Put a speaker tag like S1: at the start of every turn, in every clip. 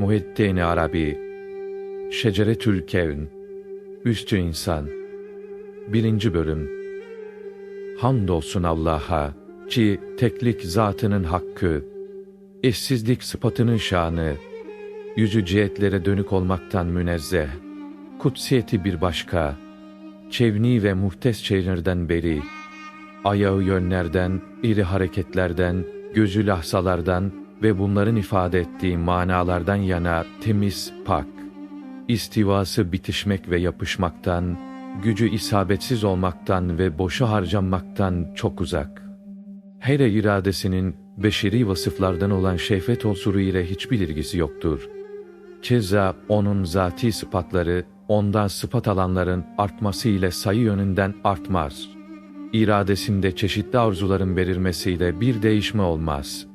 S1: Muhittin Arabi Şeceretül Kevn Üstü İnsan Birinci Bölüm. Hamdolsun Allah'a ki teklik zatının hakkı, eşsizlik sıfatının şanı, yüzü cihetlere dönük olmaktan münezzeh, kutsiyeti bir başka, çevni ve muhtes şeylerden beri, ayağı yönlerden, iri hareketlerden, gözü lahzalardan ve bunların ifade ettiği manalardan yana temiz, pak, istivası bitişmek ve yapışmaktan, gücü isabetsiz olmaktan ve boşu harcanmaktan çok uzak. Her iradesinin beşeri vasıflardan olan şehvet unsuru ile hiçbir ilgisi yoktur. Keza onun zati sıfatları, ondan sıfat alanların artması ile sayı yönünden artmaz. İradesinde çeşitli arzuların belirmesiyle bir değişme olmaz.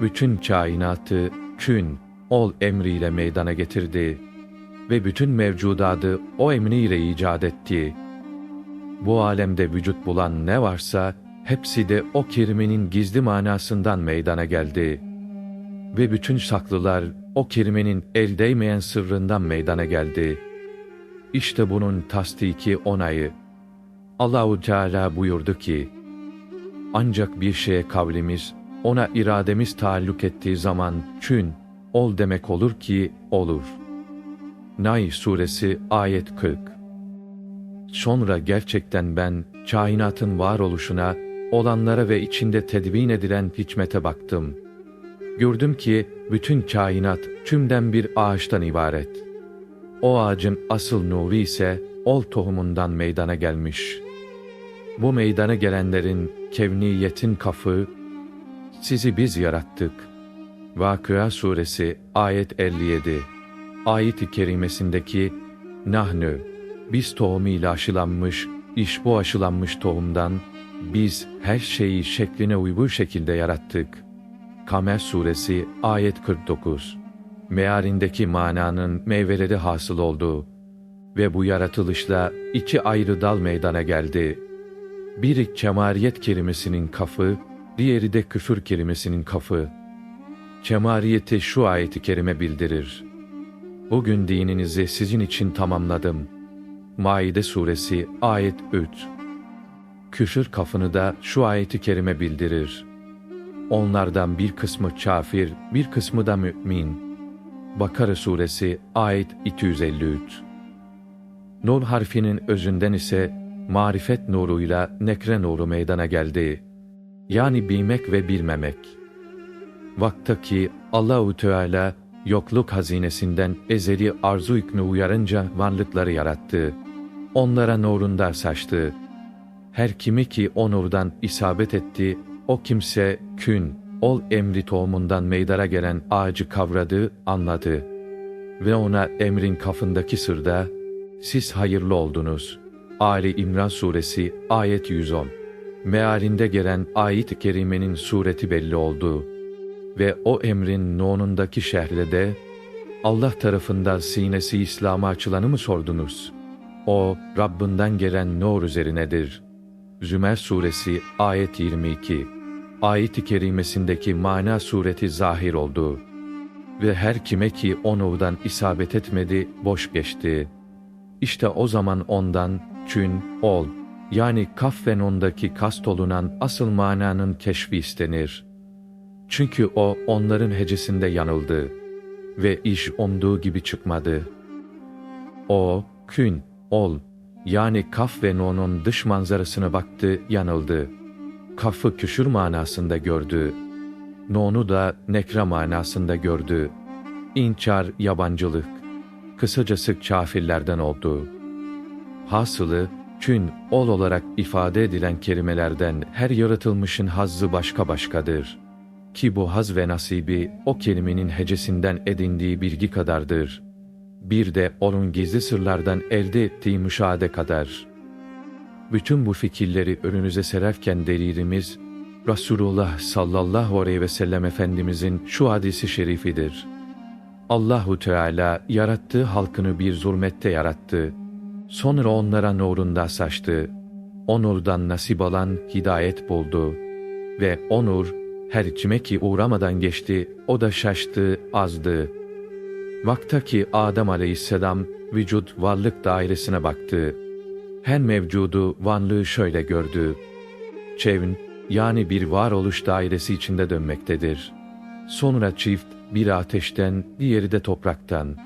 S1: Bütün kainatı kün, ol emriyle meydana getirdi ve bütün mevcudadı o emriyle icat etti. Bu alemde vücut bulan ne varsa hepsi de o kelimenin gizli manasından meydana geldi. Ve bütün saklılar o kelimenin el değmeyen sırrından meydana geldi. İşte bunun tasdiki onayı. Allahu Teala buyurdu ki, ancak bir şeye kavlimiz, ona irademiz taalluk ettiği zaman çün, ol demek olur ki olur. Nay suresi ayet 40 Sonra gerçekten ben kainatın varoluşuna, olanlara ve içinde tedvin edilen hikmete baktım. Gördüm ki bütün kainat tümden bir ağaçtan ibaret. O ağacın asıl nuru ise ol tohumundan meydana gelmiş. Bu meydana gelenlerin kevniyetin kafı, sizi biz yarattık. Vakıa suresi ayet 57 Ayet-i kerimesindeki Nahnü, biz tohumuyla aşılanmış, iş bu aşılanmış tohumdan, biz her şeyi şekline uygun şekilde yarattık. Kamer suresi ayet 49 Mealindeki mananın meyveleri hasıl oldu ve bu yaratılışla iki ayrı dal meydana geldi. Biri kemariyet kelimesinin kafı, diğeri de küfür kelimesinin kafı. Kemariyeti şu ayeti kerime bildirir. Bugün dininizi sizin için tamamladım. Maide suresi ayet 3 Küfür kafını da şu ayeti kerime bildirir. Onlardan bir kısmı kafir, bir kısmı da mümin. Bakara suresi ayet 253 Nur harfinin özünden ise marifet nuruyla nekre nuru meydana geldi. Yani bilmek ve bilmemek. Vaktaki Allahu Teala yokluk hazinesinden ezeli arzu hükmü uyarınca varlıkları yarattı. Onlara nurunda saçtı. Her kimi ki o nurdan isabet etti, o kimse kün, ol emri tohumundan meydana gelen ağacı kavradı, anladı. Ve ona emrin kafındaki sırda, siz hayırlı oldunuz. Ali İmran suresi ayet 110. Mealinde gelen ayet-i kerimenin sureti belli oldu. Ve o emrin nonundaki şehrede, Allah tarafından sinesi İslam'a açılanı mı sordunuz? O, Rabbinden gelen nur üzerinedir. Zümer suresi ayet 22. Ayet-i kerimesindeki mana sureti zahir oldu. Ve her kime ki o isabet etmedi, boş geçti. İşte o zaman ondan, çün, ol, yani kaf ve nondaki kast olunan asıl mananın keşfi istenir. Çünkü o onların hecesinde yanıldı ve iş umduğu gibi çıkmadı. O, kün, ol, yani kaf ve nonun dış manzarasına baktı, yanıldı. Kafı küşür manasında gördü. Nonu da nekra manasında gördü. İnçar, yabancılık. Kısacası kafirlerden oldu. Hasılı, kün, ol olarak ifade edilen kelimelerden her yaratılmışın hazzı başka başkadır. Ki bu haz ve nasibi o kelimenin hecesinden edindiği bilgi kadardır. Bir de onun gizli sırlardan elde ettiği müşahede kadar. Bütün bu fikirleri önünüze sererken delilimiz, Resulullah sallallahu aleyhi ve sellem Efendimizin şu hadisi şerifidir. Allahu Teala yarattığı halkını bir zulmette yarattı. Sonra onlara nurunda saçtı. O nurdan nasip alan hidayet buldu. Ve o nur her kime ki uğramadan geçti, o da şaştı, azdı. Vaktaki Adem aleyhisselam vücut varlık dairesine baktı. Her mevcudu varlığı şöyle gördü. Çevn, yani bir varoluş dairesi içinde dönmektedir. Sonra çift, biri ateşten, diğeri de topraktan.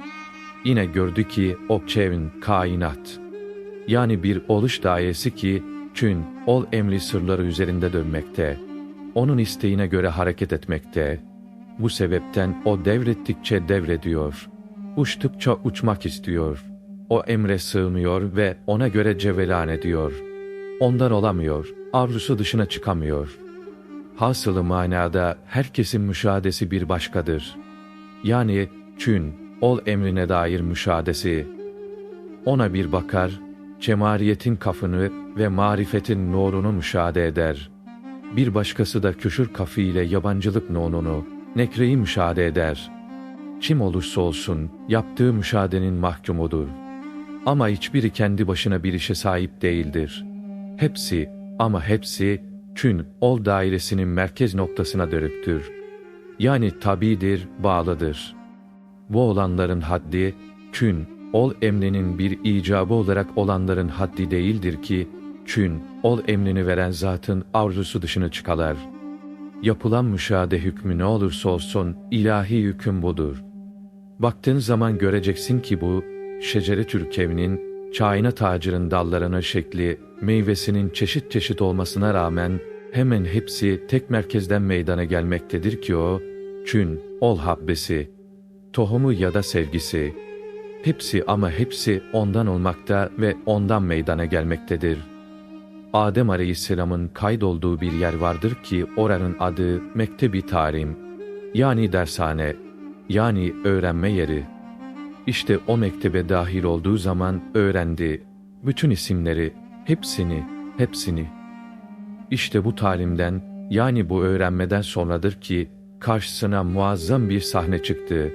S1: Yine gördü ki o çevn kainat. Yani bir oluş dairesi ki, çün, ol emri sırları üzerinde dönmekte. Onun isteğine göre hareket etmekte. Bu sebepten o devrettikçe devrediyor. Uçtukça uçmak istiyor. O emre sığmıyor ve ona göre cevelan ediyor. Ondan olamıyor, arzusu dışına çıkamıyor. Hasılı manada herkesin müşahadesi bir başkadır. Yani çün, ol emrine dair müşahadesi. Ona bir bakar, cemariyetin kafını ve marifetin nurunu müşahede eder. Bir başkası da küfür kafı ile yabancılık nurunu, nekreyi müşahede eder. Kim olursa olsun yaptığı müşahedenin mahkumudur. Ama hiçbiri kendi başına bir işe sahip değildir. Hepsi ama hepsi kün ol dairesinin merkez noktasına dönüktür. Yani tabidir, bağlıdır. Bu olanların haddi, kün, ol emrinin bir icabı olarak olanların haddi değildir ki, kün, ol emrini veren zatın arzusu dışına çıkalar. Yapılan müşahede hükmü ne olursa olsun ilahi hüküm budur. Baktığın zaman göreceksin ki bu, şecere türkevinin, çayına tacırın dallarının şekli, meyvesinin çeşit çeşit olmasına rağmen, hemen hepsi tek merkezden meydana gelmektedir ki o, çün, ol habbesi, tohumu ya da sevgisi, hepsi ama hepsi ondan olmakta ve ondan meydana gelmektedir. Adem Aleyhisselam'ın kaydolduğu bir yer vardır ki oranın adı Mektebi Tarim, yani dershane, yani öğrenme yeri. İşte o mektebe dahil olduğu zaman öğrendi. Bütün isimleri, hepsini, hepsini. İşte bu talimden, yani bu öğrenmeden sonradır ki, karşısına muazzam bir sahne çıktı.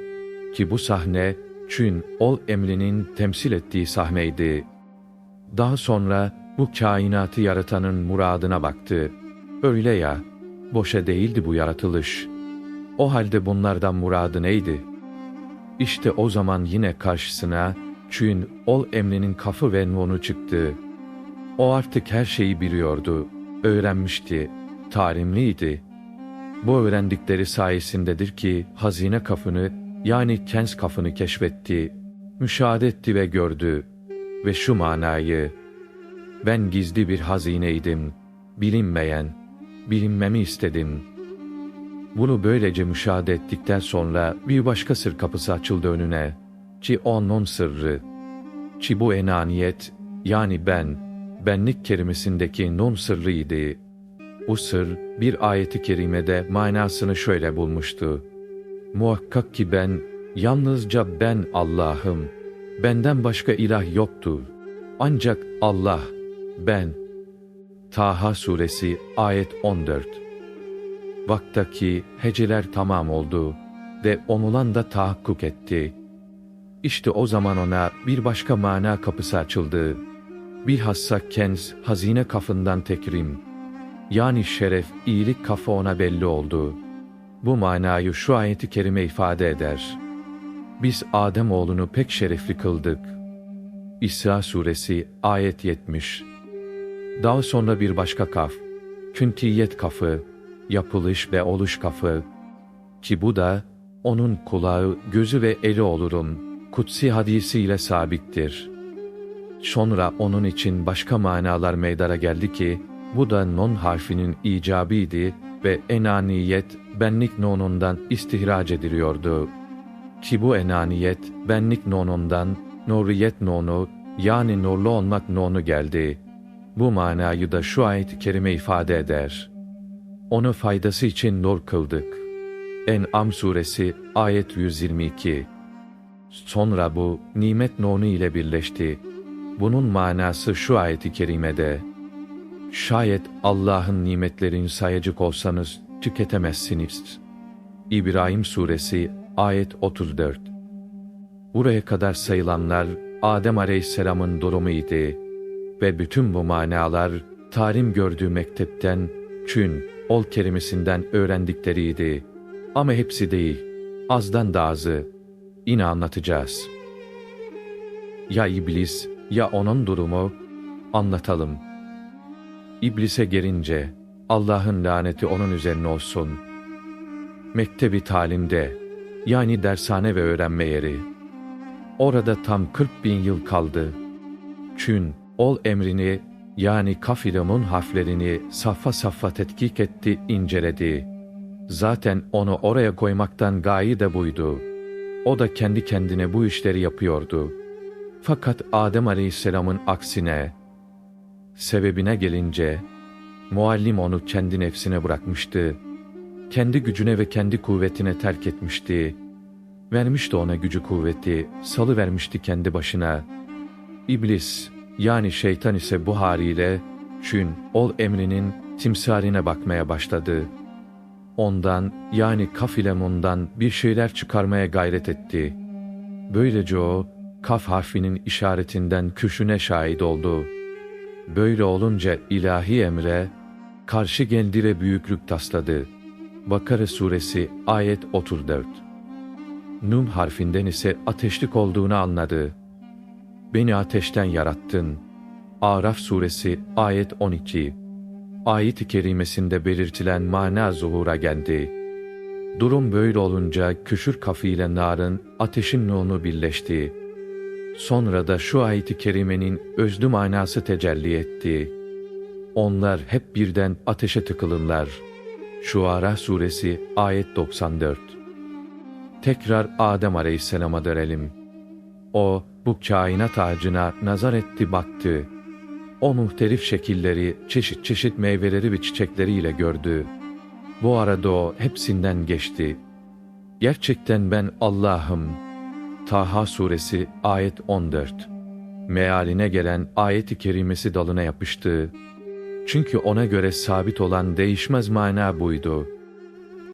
S1: Ki bu sahne, Çün, ol emrinin temsil ettiği sahneydi. Daha sonra, bu kainatı yaratanın muradına baktı. Öyle ya, boşa değildi bu yaratılış. O halde bunlardan muradı neydi? İşte o zaman yine karşısına, Çün, ol emrinin kafı ve nunu çıktı. O artık her şeyi biliyordu, öğrenmişti, talimliydi. Bu öğrendikleri sayesindedir ki hazine kafını yani kens kafını keşfetti, müşahede etti ve gördü ve şu manayı ben gizli bir hazineydim, bilinmeyen, bilinmemi istedim. Bunu böylece müşahede ettikten sonra bir başka sır kapısı açıldı önüne. Ki onun sırrı. Ki bu enaniyet, yani ben, benlik kelimesindeki nun sırrıydı. Bu sır, bir ayeti kerimede manasını şöyle bulmuştu. Muhakkak ki ben, yalnızca ben Allah'ım. Benden başka ilah yoktur. Ancak Allah, ben. Taha suresi ayet 14 Vaktaki heceler tamam oldu ve onulan da tahakkuk etti. İşte o zaman ona bir başka mana kapısı açıldı. Bilhassa kens hazine kafından tekrim. Yani şeref, iyilik kafı ona belli oldu. Bu manayı şu ayeti kerime ifade eder. Biz Adem oğlunu pek şerefli kıldık. İsra suresi ayet 70 daha sonra bir başka kaf, küntiyet kafı, yapılış ve oluş kafı, ki bu da onun kulağı, gözü ve eli olurum, kutsi hadisiyle sabittir. Sonra onun için başka manalar meydana geldi ki, bu da non harfinin icabiydi ve enaniyet benlik nonundan istihraç ediliyordu. Ki bu enaniyet benlik nonundan nuriyet nonu yani nurlu olmak nonu geldi.'' Bu manayı da şu ayet-i kerime ifade eder. Onu faydası için nur kıldık. En'am suresi ayet 122. Sonra bu nimet nonu ile birleşti. Bunun manası şu ayet-i kerimede. Şayet Allah'ın nimetlerini sayacak olsanız tüketemezsiniz. İbrahim suresi ayet 34. Buraya kadar sayılanlar Adem Aleyhisselam'ın durumuydu ve bütün bu manalar talim gördüğü mektepten, çün, ol kelimesinden öğrendikleriydi. Ama hepsi değil, azdan da azı. yine anlatacağız. Ya iblis ya onun durumu anlatalım. İblise gelince Allah'ın laneti onun üzerine olsun. Mektebi talimde yani dershane ve öğrenme yeri. Orada tam 40 bin yıl kaldı. Çün ol emrini yani kaf ile harflerini safha safha tetkik etti, inceledi. Zaten onu oraya koymaktan gayi de buydu. O da kendi kendine bu işleri yapıyordu. Fakat Adem Aleyhisselam'ın aksine, sebebine gelince, muallim onu kendi nefsine bırakmıştı. Kendi gücüne ve kendi kuvvetine terk etmişti. Vermişti ona gücü kuvveti, salı vermişti kendi başına. İblis, yani şeytan ise bu haliyle, çün, ol emrinin timsaline bakmaya başladı. Ondan, yani kafilemundan bir şeyler çıkarmaya gayret etti. Böylece o, kaf harfinin işaretinden küşüne şahit oldu. Böyle olunca ilahi emre, karşı geldi ve büyüklük tasladı. Bakara suresi ayet 34 Nun harfinden ise ateşlik olduğunu anladı. Beni ateşten yarattın. Araf suresi ayet 12 Ayet-i kerimesinde belirtilen mana zuhura geldi. Durum böyle olunca küşür kafıyla narın, ateşin nunu birleşti. Sonra da şu ayet-i kerimenin özlü manası tecelli etti. Onlar hep birden ateşe tıkılırlar. Şuara suresi ayet 94 Tekrar Adem aleyhisselama dönelim. O, bu kainat ağacına nazar etti baktı. O muhtelif şekilleri, çeşit çeşit meyveleri ve çiçekleriyle gördü. Bu arada o hepsinden geçti. Gerçekten ben Allah'ım. Taha suresi ayet 14 Mealine gelen ayet-i kerimesi dalına yapıştı. Çünkü ona göre sabit olan değişmez mana buydu.